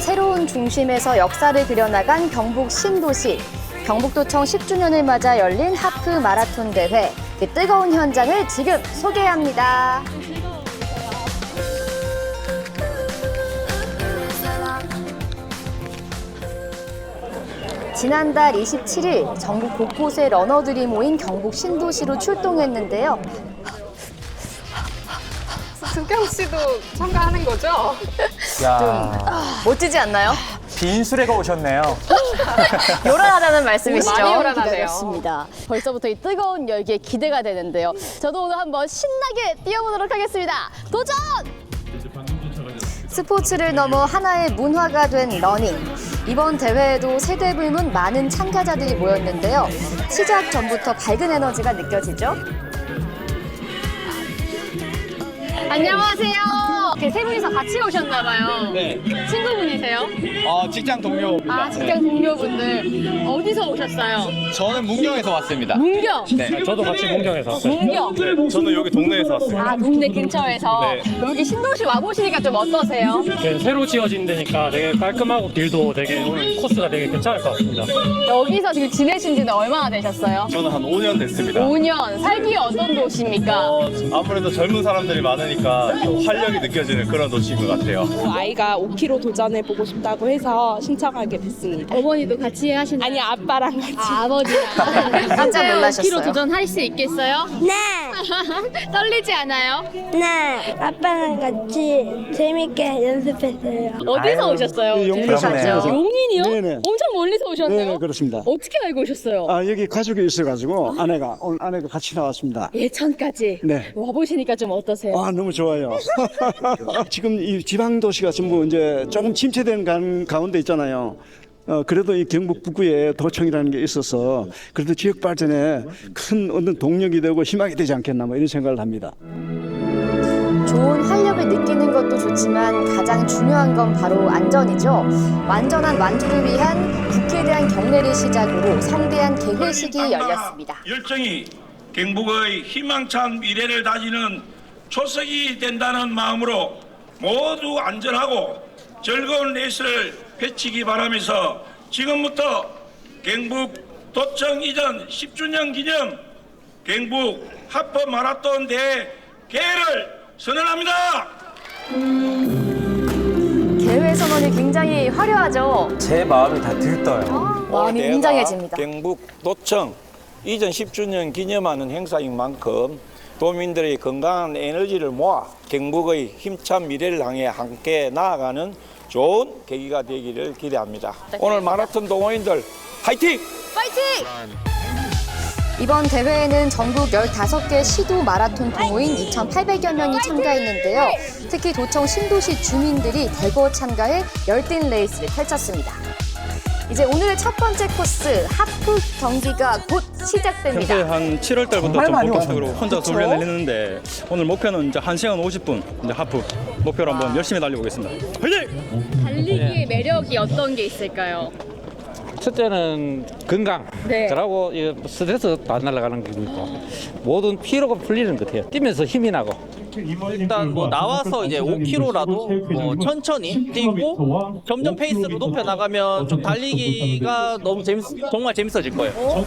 2000년 새로운 중심에서 역사를 그려나간 경북 신도시. 경북도청 10주년을 맞아 열린 하프 마라톤 대회. 그 뜨거운 현장을 지금 소개합니다. 지난달 27일 전국 곳곳에 러너들이 모인 경북 신도시로 출동했는데요. 승경 씨도 참가하는 거죠? 야, 멋지지 않나요? 긴 수레가 오셨네요. 요란하다는 말씀이시죠? 많이 요란하네요. 기대됐습니다. 벌써부터 이 뜨거운 열기에 기대가 되는데요. 저도 오늘 한번 신나게 뛰어보도록 하겠습니다. 도전! 스포츠를 넘어 하나의 문화가 된 러닝. 이번 대회에도 세대 불문 많은 참가자들이 모였는데요. 시작 전부터 밝은 에너지가 느껴지죠? 안녕하세요. 이렇게 세 분이서 같이 오셨나 봐요. 네. 친구분이세요? 어, 직장 동료입니다. 아, 직장 동료분들. 어디서 오셨어요? 저는 문경에서 왔습니다. 문경. 네. 저도 같이 문경에서 왔어요. 문경. 저는 여기 동네에서 왔어요. 아, 동네 근처에서. 네. 여기 신도시 와보시니까 좀 어떠세요? 이렇게 새로 지어진 데니까 되게 깔끔하고 길도 되게 오늘 코스가 되게 괜찮을 것 같습니다. 여기서 지금 지내신 지는 얼마나 되셨어요? 저는 한 5년 됐습니다. 5년. 살기 어떤 도시입니까? 어, 아무래도 젊은 사람들이 많으니까 좀 활력이 느껴지 는 그런 도시인 것 같아요. 아이가 5km 도전해 보고 싶다고 해서 신청하게 됐습니다. 어머니도 같이 하시나요? 아니 아빠랑 같이. 아, 아버지랑. 깜짝 놀라셨어요. 5km 도전할 수 있겠어요? 네, 떨리지 않아요? 네. 아빠랑 같이 재밌게 연습했어요. 어디서 오셨어요? 그러셨죠. 용인이요? 네네. 엄청 멀리서 오셨네요. 네, 그렇습니다. 어떻게 알고 오셨어요? 아, 여기 가족이 있어가지고 아내가, 오늘 아내가 같이 나왔습니다. 예천까지 네. 와보시니까 좀 어떠세요? 아, 너무 좋아요. 지금 이 지방 도시가 전부 이제 조금 침체된 간- 가운데 있잖아요. 어, 그래도 이 경북 북구에 도청이라는 게 있어서 그래도 지역 발전에 큰 어떤 동력이 되고 희망이 되지 않겠나 뭐 이런 생각을 합니다. 좋은 활력을 느끼는 것도 좋지만 가장 중요한 건 바로 안전이죠. 완전한 완주를 위한 국회에 대한 경례를 시작으로 성대한 개회식이 열렸습니다. 열정이 경북의 희망찬 미래를 다지는 초석이 된다는 마음으로 모두 안전하고 즐거운 레이스를 펼치기 바라면서 지금부터 경북 도청 이전 10주년 기념 경북 하프 마라톤 대회 개회를 선언합니다. 개회 선언이 굉장히 화려하죠. 제 마음이 다 들떠요. 마음이 웅장해집니다. 경북 도청 이전 10주년 기념하는 행사인 만큼 도민들의 건강한 에너지를 모아 경북의 힘찬 미래를 향해 함께 나아가는 좋은 계기가 되기를 기대합니다. 오늘 마라톤 동호인들 화이팅! 파이팅! 이번 대회에는 전국 15개 시도 마라톤 동호인 2,800여 명이 참가했는데요. 특히 도청 신도시 주민들이 대거 참가해 열띤 레이스를 펼쳤습니다. 이제 오늘의 첫 번째 코스 하프 경기가 곧 시작됩니다. 평소에 한 7월 달부터 정말 좀 많이 본격적으로. 혼자서 그쵸? 훈련을 했는데 오늘 목표는 이제 1시간 50분 이제 하프 목표로 한번 열심히 달려보겠습니다. 화이팅! 달리기의 매력이 어떤 게 있을까요? 첫째는 건강. 네. 그러고 이 스트레스도 안 날아가는 거니까 모든 피로가 풀리는 것 같아요. 뛰면서 힘이 나고. 일단 뭐 나와서 이제 5km라도 뭐 천천히 뛰고 점점 페이스를 높여 나가면 좀 달리기가 너무 재밌 정말 재밌어질 거예요.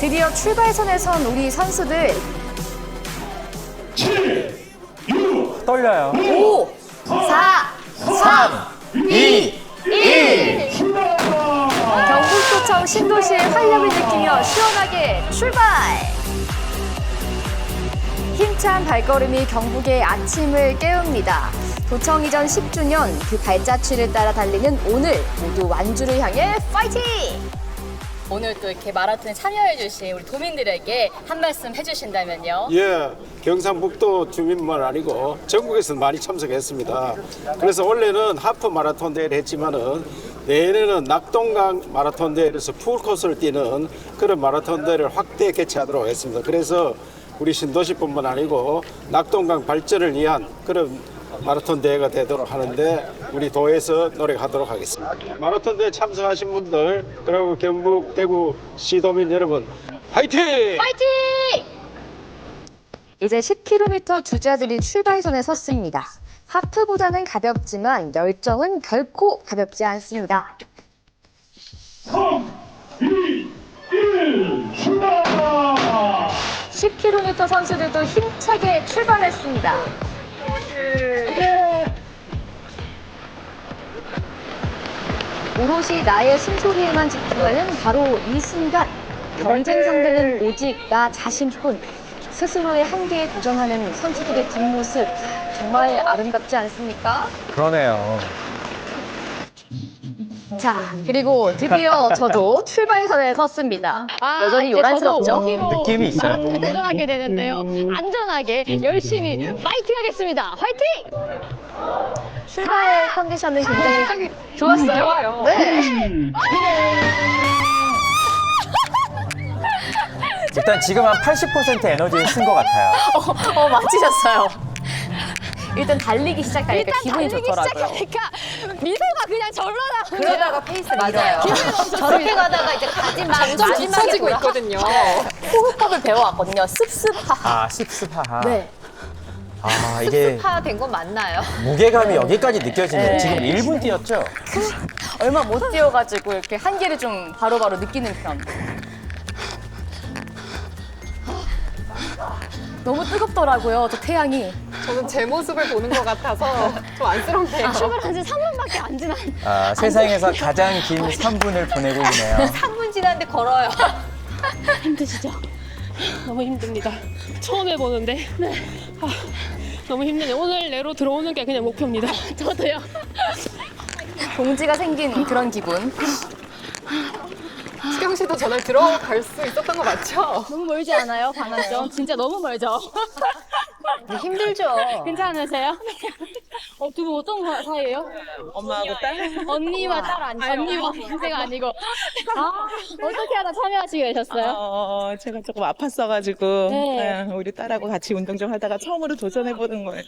드디어 출발선에 선 우리 선수들 떨려요. 5, 4, 3, 2, 1. 경북도청 신도시의 활력을 느끼며 시원하게 출발! 힘찬 발걸음이 경북의 아침을 깨웁니다. 도청 이전 10주년 그 발자취를 따라 달리는 오늘 모두 완주를 향해 파이팅! 오늘 또 이렇게 마라톤에 참여해주신 우리 도민들에게 한 말씀 해주신다면요. 예, 경상북도 주민만 아니고 전국에서 많이 참석했습니다. 그래서 원래는 하프 마라톤 대회를 했지만은 내년에는 낙동강 마라톤 대회에서 풀 코스를 뛰는 그런 마라톤 대회를 확대 개최하도록 하겠습니다. 그래서 우리 신도시뿐만 아니고 낙동강 발전을 위한 그런 마라톤 대회가 되도록 하는데 우리 도에서 노력하도록 하겠습니다. 마라톤 대회 참석하신 분들 그리고 경북 대구 시도민 여러분 화이팅! 이제 10km 주자들이 출발선에 섰습니다. 하프보다는 가볍지만 열정은 결코 가볍지 않습니다. 10km 선수들도 힘차게 출발했습니다. 오롯이 나의 숨소리에만 집중하는 바로 이 순간 경쟁 상대는 오직 나 자신뿐 스스로의 한계에 도전하는 선수들의 뒷모습 정말 아름답지 않습니까? 그러네요. 자 그리고 드디어 저도 출발선에 섰습니다. 여전히 요란스럽죠? 느낌이 있어요. 도전하게 되는데요. 안전하게 열심히 파이팅 하겠습니다. 파이팅! 출발 컨디션은 굉장히 좋았어요. 네. 일단 지금 한 80% 에너지를 쓴 것 같아요. 어, 어 맞히셨어요. 일단 달리기 시작하니까 기분이 좋더라고요. 시작하니까 미소가 그냥 절로 나오네요. 그러다가 페이스 맞아요. 저렇게 가다가 이제 가진 점점 뒤처지고 있거든요. 호흡법을 배워왔거든요. 습습하하. 아, 습습하하. 네. 아, 이게 된건 맞나요? 무게감이 여기까지 느껴지네요. 네. 지금 1분 뛰었죠? 얼마 못 뛰어가지고 이렇게 한계를 좀 바로바로 느끼는 편. 너무 뜨겁더라고요, 저 태양이. 저는 제 모습을 보는 것 같아서 좀 안쓰럽네요. 출발한 지 3분밖에 안 지난. 아, 세상에서 가장 긴 3분을 보내고 있네요. 3분 지났는데 걸어요. 힘드시죠? 너무 힘듭니다. 처음 해보는데 아, 너무 힘드네요. 오늘 내로 들어오는 게 그냥 목표입니다. 저도요. 동지가 생긴 그런 기분. 수경 씨도 전에 들어갈 수 있었던 거 맞죠? 너무 멀지 않아요, 방안점? 진짜 너무 멀죠? 힘들죠. 괜찮으세요? 어, 두 분 어떤 사- 사이예요? 엄마하고 딸? 언니와 딸 아니, 언니와 동생 아니고. 아, 어떻게 하다 참여하시게 되셨어요? 어, 제가 조금 아팠어가지고 네. 네, 우리 딸하고 같이 운동 좀 하다가 처음으로 도전해보는 거예요.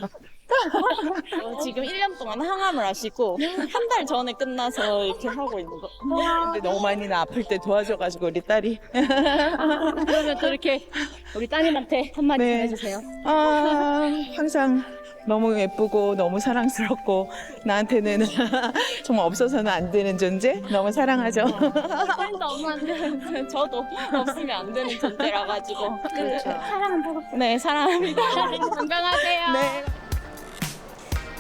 어, 지금 1년 동안 항암을 하시고 한 달 전에 끝나서 이렇게 하고 있는 거. 근데 너무 많이 나 아플 때 도와줘가지고 우리 딸이. 그러면 또 이렇게 우리 따님한테 한마디 네. 해주세요. 아, 항상 너무 예쁘고 너무 사랑스럽고 나한테는 정말 없어서는 안 되는 존재 너무 사랑하죠. 딸도 엄마한테 저도 없으면 안 되는 존재라 가지고. 그렇죠. 사랑은 보고 네, 사랑합니다. 건강하세요. 네.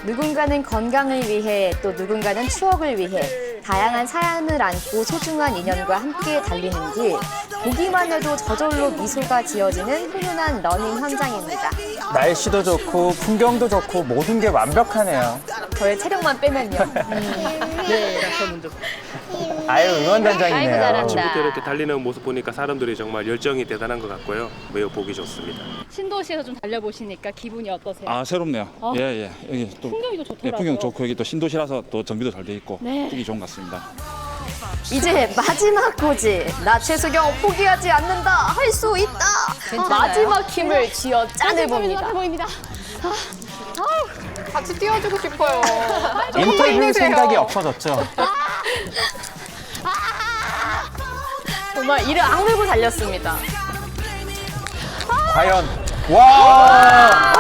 누군가는 건강을 위해 또 누군가는 추억을 위해 다양한 사연을 안고 소중한 인연과 함께 달리는 길 보기만 해도 저절로 미소가 지어지는 훈훈한 러닝 현장입니다. 날씨도 좋고 풍경도 좋고 모든 게 완벽하네요. 저의 체력만 빼면요. 네, 저는 좀. 아유 응원단장이네요. 아침부터 이렇게 달리는 모습 보니까 사람들이 정말 열정이 대단한 것 같고요. 매우 보기 좋습니다. 신도시에서 좀 달려보시니까 기분이 어떠세요? 아 새롭네요. 어. 예, 예. 여기 또 풍경이 또 예, 좋더라고요. 풍경 좋고 여기 또 신도시라서 또 정비도 잘 돼 있고 네. 뛰기 좋은 것 같습니다. 이제 마지막 고지. 나 최수경 포기하지 않는다. 할 수 있다. 마지막 힘을 쥐어 짜내 봅니다. 마지막에 보입니다. 같이 뛰어주고 싶어요. 인터뷰 생각이 없어졌죠. 정말 이를 악물고 달렸습니다. 과연 와!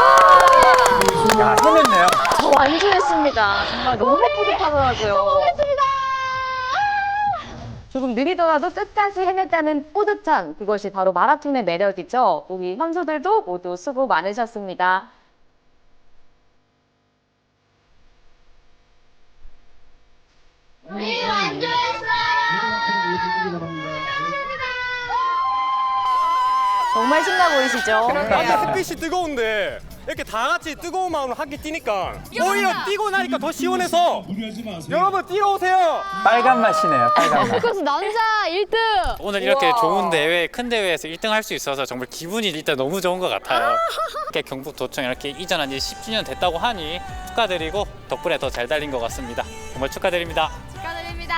야 해냈네요. 저 완주했습니다. 정말 너무 뿌듯하더라고요. 조금 느리더라도 끝까지 해냈다는 뿌듯함. 그것이 바로 마라톤의 매력이죠. 우리 선수들도 모두 수고 많으셨습니다. 정말 신나 보이시죠? 햇빛이 뜨거운데 이렇게 다 같이 뜨거운 마음으로 함께 뛰니까 오히려 뛰고 나니까 더 시원해서 여러분 뛰어오세요. 빨간 맛이네요. 빨간 맛. 그래서 남자 1등. 오늘 이렇게 좋은 대회, 큰 대회에서 1등 할 수 있어서 정말 기분이 일단 너무 좋은 것 같아요. 이렇게 경북도청 이렇게 이전한 지 10주년 됐다고 하니 축하드리고 덕분에 더 잘 달린 것 같습니다. 정말 축하드립니다. 축하드립니다.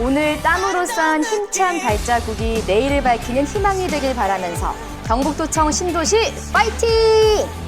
오늘 땀으로 쌓은 힘찬 발자국이 내일을 밝히는 희망이 되길 바라면서 경북도청 신도시 파이팅!